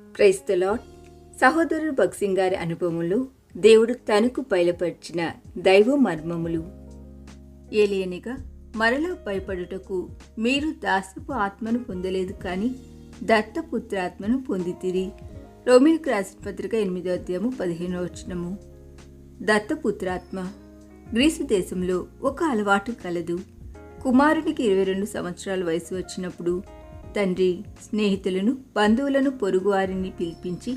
క్రైస్తలాట్ సహోదరుడు భక్సింగ్ గారి అనుభవములు దేవుడు తనకు బయలుపరిచిన దైవ మర్మములు. ఏలియనిగా మరలా భయపడుటకు మీరు దాసపు ఆత్మను పొందలేదు కానీ దత్తపుత్రాత్మను పొందితిరి. రోమిలకు రాసిన పత్రిక ఎనిమిదో అధ్యాయము పదిహేనో వచనము. దత్తపుత్రాత్మ గ్రీసు దేశంలో ఒక అలవాటు కలదు. కుమారునికి ఇరవై రెండు సంవత్సరాల వయసు వచ్చినప్పుడు తండ్రి స్నేహితులను బంధువులను పొరుగువారిని పిలిపించి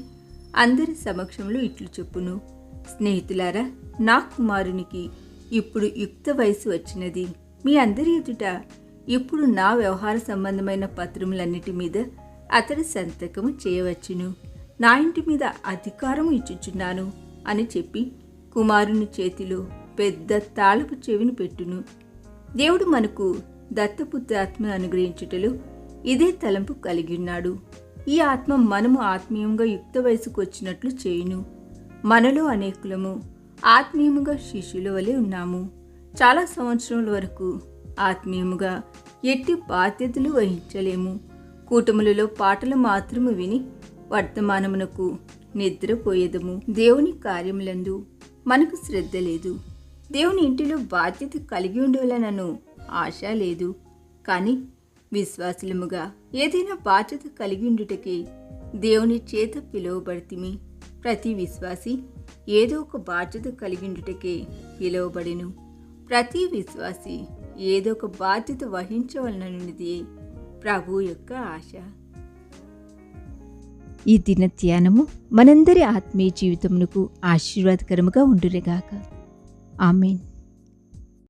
అందరి సమక్షంలో ఇట్లు చెప్పును. స్నేహితులారా నా కుమారునికి ఇప్పుడు యుక్త వయసు వచ్చినది. మీ అందరి ఎదుట ఇప్పుడు నా వ్యవహార సంబంధమైన పత్రములన్నిటి మీద అతడి సంతకము చేయవచ్చును. నా ఇంటి మీద అధికారం ఇచ్చుచున్నాను అని చెప్పి కుమారుని చేతిలో పెద్ద తాళపు చెవిని పెట్టును. దేవుడు మనకు దత్తపుత్రాత్మను అనుగ్రహించుటలో ఇదే తలంపు కలిగి ఉన్నాడు ఈ ఆత్మ మనము ఆత్మీయంగా యుక్త వయసుకు వచ్చినట్లు చేయును. మనలో అనేకులము ఆత్మీయముగా శిష్యుల వలె ఉన్నాము. చాలా సంవత్సరముల వరకు ఆత్మీయముగా ఎట్టి బాధ్యతలు వహించలేము. కూటములలో పాటలు మాత్రము విని వర్తమానమునకు నిద్రపోయేదము. దేవుని కార్యములందు మనకు శ్రద్ధ లేదు. దేవుని ఇంటిలో బాధ్యత కలిగి ఉండవలనను ఆశ లేదు. కానీ విశ్వాసులముగా ఏదైనా బాధ్యత కలిగిండుటకే దేవుని చేత పిలువబడితిమి. ప్రతి విశ్వాసి ఏదో ఒక బాధ్యత కలిగి ఉండుటకే పిలువబడిను. ప్రతి విశ్వాసి ఏదో ఒక బాధ్యత వహించవలనది ప్రభు యొక్క ఆశ. ఈ దిన ధ్యానము మనందరి ఆత్మీయ జీవితమునకు ఆశీర్వాదకరముగా ఉండురేగాక ఆమెన్.